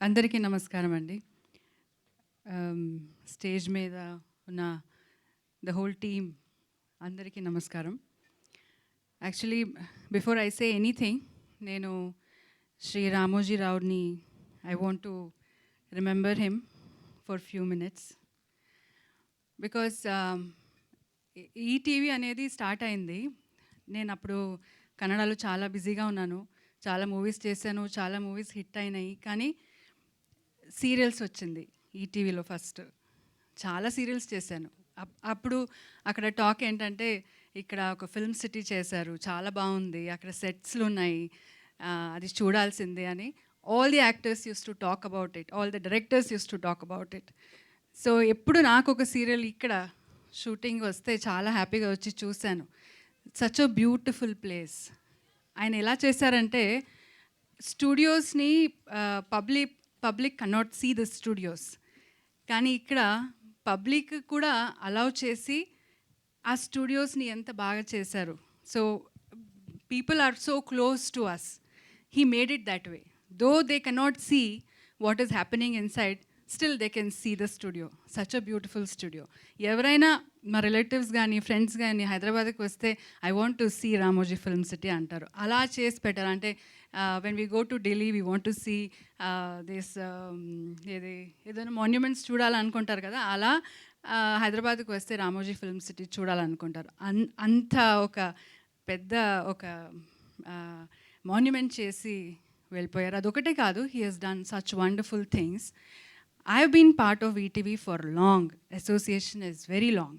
అందరికీ నమస్కారం అండి. స్టేజ్ మీద ఉన్న ద హోల్ టీమ్ అందరికీ నమస్కారం. Actually before I say anything నేను Shri Ramoji రావుని I want to remember him for few minutes. Because E TV అనేది స్టార్ట్ అయింది. నేను అప్పుడు కన్నడలో చాలా బిజీగా ఉన్నాను. చాలా మూవీస్ చేశాను చాలా మూవీస్ హిట్ అయినాయి. కానీ సీరియల్స్ వచ్చింది ఈటీవీలో ఫస్ట్. చాలా సీరియల్స్ చేశాను. అప్- అప్పుడు అక్కడ టాక్ ఏంటంటే ఇక్కడ ఒక ఫిల్మ్ సిటీ చేశారు చాలా బాగుంది అక్కడ సెట్స్లు ఉన్నాయి అది చూడాల్సిందే అని all the actors used to talk about it all the directors used to talk about it so ఎప్పుడు నాకు ఒక సీరియల్ ఇక్కడ షూటింగ్ వస్తే చాలా హ్యాపీగా వచ్చి చూశాను. సచ్ అ బ్యూటిఫుల్ ప్లేస్ ఆయన ఎలా చేశారంటే స్టూడియోస్ని public public cannot see the studios. కానీ ఇక్కడ పబ్లిక్ కూడా అలౌ చేసి ఆ స్టూడియోస్ని ఎంత బాగా చేశారు. So people are so close to us he made it that way. Though they cannot see what is happening inside still they can see the studio. Such a beautiful studio. ఎవరైనా మా relatives కానీ friends కానీ హైదరాబాద్కి వస్తే I want to see Ramoji film city అంటారు. అలా చేసి పెట్టారు. అంటే when we go to Delhi we want to see this ఏది ఏదైనా మాన్యుమెంట్స్ చూడాలనుకుంటారు కదా అలా హైదరాబాద్కు హైదరాబాద్కి వస్తే రామోజీ ఫిల్మ్ సిటీ చూడాలనుకుంటారు. అన్ అంత ఒక పెద్ద ఒక మాన్యుమెంట్ చేసి వెళ్ళిపోయారు. అదొకటే కాదు he has done such wonderful things I been part of ETV for long association is very long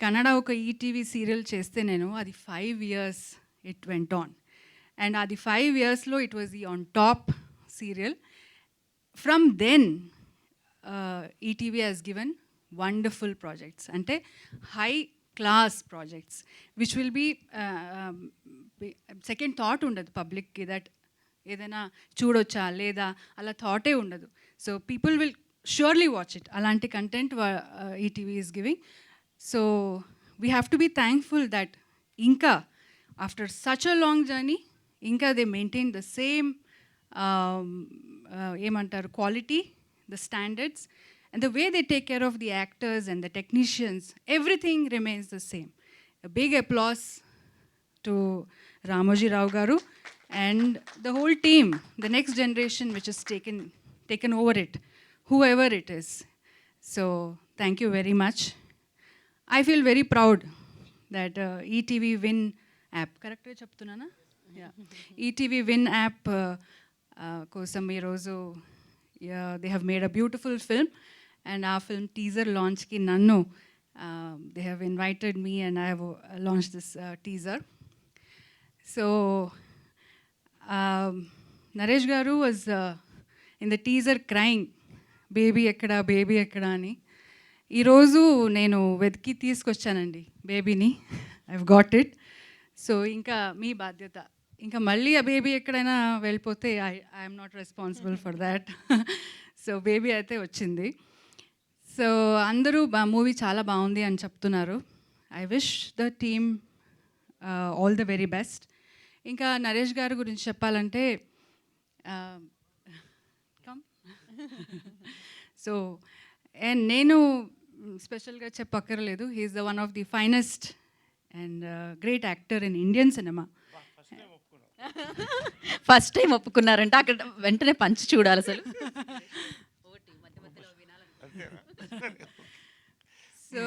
Kannada ఒక ఈటీవీ సీరియల్ చేస్తే నేను అది five years it went on and అది ఫైవ్ ఇయర్స్లో ఇట్ వాజ్ ఈ on top serial from then ETV has given wonderful projects అంటే high class projects which will be second thought ఉండదు పబ్లిక్కి దట్ ఏదైనా చూడొచ్చా లేదా అలా థాటే ఉండదు. So people will surely watch it అలాంటి content ETV is giving so we have to be thankful that ఇంకా after such a long journey ఇంకా దే మెయింటైన్ ద సేమ్ ఏమంటారు quality the standards and the way they take care of the actors and the technicians everything remains the same big applause to Ramoji Rao garu and the whole team the next generation which is taken taken over it who ever it is so thank you very much I feel very proud that ETV Win app కరెక్ట్గా చెప్తున్నానా ETV win app కోసం ఈరోజు they have made a beautiful film and ఆ film teaser లాంచ్కి నన్ను they have invited me and I have launch this teaser so Naresh గారు was in the teaser crying baby ఎక్కడ baby ఎక్కడ అని. ఈరోజు నేను వెతికి తీసుకొచ్చానండి బేబీని ఐవ్ గాట్ ఇట్ సో ఇంకా మీ బాధ్యత. ఇంకా మళ్ళీ ఆ బేబీ ఎక్కడైనా వెళ్ళిపోతే I I'm not responsible for that so baby అయితే వచ్చింది. సో అందరూ బా మూవీ చాలా బాగుంది అని చెప్తున్నారు. I wish the team all the very best ఇంకా నరేష్ గారి గురించి చెప్పాలంటే కమ్ సో అండ్ నేను స్పెషల్గా చెప్పక్కర్లేదు. He is the one of the finest and great actor in Indian cinema first time ఒప్పుకున్నారంటే. అక్కడ వెంటనే పంచి చూడాలి అసలు. సో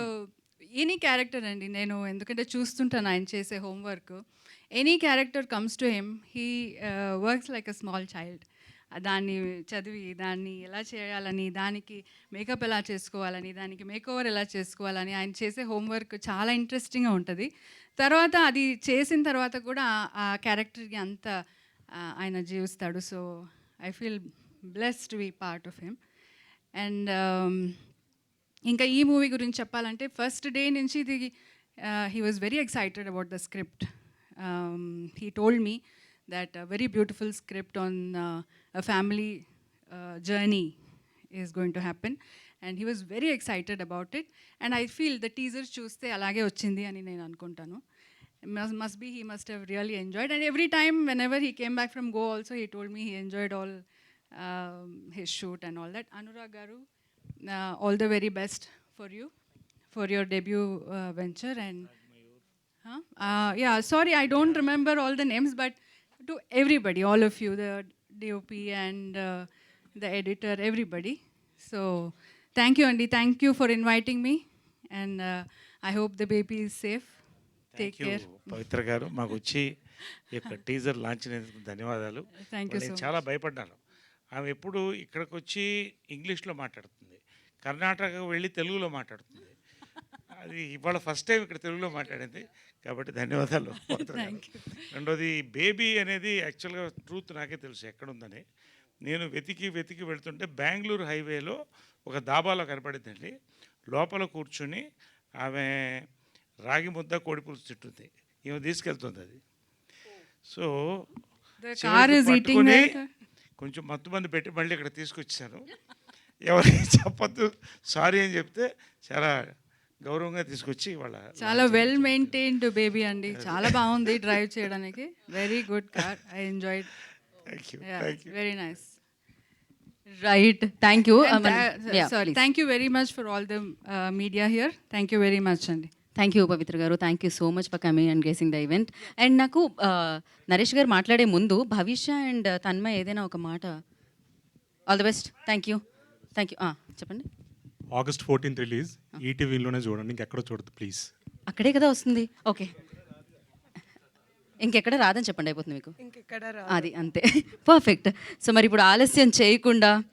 ఎనీ క్యారెక్టర్ అండి నేను ఎందుకంటే చూస్తుంటాను ఆయన చేసే homework any character comes to him he works like a small child దాన్ని చదివి దాన్ని ఎలా చేయాలని దానికి మేకప్ ఎలా చేసుకోవాలని దానికి మేకోవర్ ఎలా చేసుకోవాలని ఆయన చేసే హోంవర్క్ చాలా ఇంట్రెస్టింగ్గా ఉంటుంది. తర్వాత అది చేసిన తర్వాత కూడా ఆ క్యారెక్టర్కి అంత ఆయన జీవిస్తాడు. So I feel blessed we part of him. And ఇంకా ఈ మూవీ గురించి చెప్పాలంటే ఫస్ట్ డే నుంచి ఇది he was very excited about the script. He told me that very beautiful script on a family journey is going to happen. And he was very excited about it and I feel the teaser చూస్తే అలాగే వచ్చింది అని నేను అనుకుంటాను must, must be he must have really enjoyed and every time whenever he came back from go also he told me he enjoyed all um, his shoot and all that. Anurag Garu, uh, all the very best for you for your debut uh, venture and. Huh? Uh, yeah, sorry, I don't remember all the names, but to everybody, all of you, the DOP and uh, the editor, everybody. So, thank you, Andy. Thank you for inviting me, and uh, I hope the baby is safe. Take thank you care. Pavitra garu మాకు వచ్చి ఈ యొక్క teaser launch ధన్యవాదాలు నేను so చాలా భయపడ్డాను ఆమె ఎప్పుడు ఇక్కడికి వచ్చి ఇంగ్లీష్లో మాట్లాడుతుంది కర్ణాటక వెళ్ళి తెలుగులో మాట్లాడుతుంది అది ఇవాళ ఫస్ట్ టైం ఇక్కడ తెలుగులో మాట్లాడింది కాబట్టి ధన్యవాదాలు. రెండోది బేబీ అనేది యాక్చువల్గా ట్రూత్ నాకే తెలుసు ఎక్కడుందని నేను వెతికి వెతికి వెళ్తుంటే బెంగళూరు హైవేలో ఒక దాబాలో కనపడిందండి. లోపల కూర్చుని ఆమె రాగి ముద్ద కోడి పులుసు తింటుంది. ఈమె తీసుకెళ్తుంది అది. సో పట్టుకొని. కొంచెం మత్తు మంది పెట్టి మళ్ళీ ఇక్కడ తీసుకొచ్చాను. ఎవరికి చెప్పొద్దు. సారీ అని చెప్తే చాలా గౌరవంగా తీసుకొచ్చి వాళ్ళ చాలా వెల్ మెయింటైన్డ్ బేబీ అండి. చాలా బాగుంది డ్రైవ్ చేయడానికి. Very good car I enjoyed thank you thank you very nice right thank you sorry thank you very much for all the media here thank you very much అండి thank you Pavitra garu thank you so much for coming and gracing the event and నాకు నరేష్ గారు మాట్లాడే ముందు భవిష్య and Tanmay ఏదైనా ఒక మాట? All the best thank you thank you చెప్పండి. ఆగస్ట్ ఫోర్టీన్త్ రిలీజ్ ఈటీవీలోనే చూడండి. ఇంకెక్కడో చూడదు ప్లీజ్ అక్కడే కదా వస్తుంది. ఓకే ఇంకెక్కడ రాదని చెప్పండి అయిపోతుంది మీకు. ఇంకెక్కడ రా అది అంతే. పర్ఫెక్ట్ సో మరి ఇప్పుడు ఆలస్యం చేయకుండా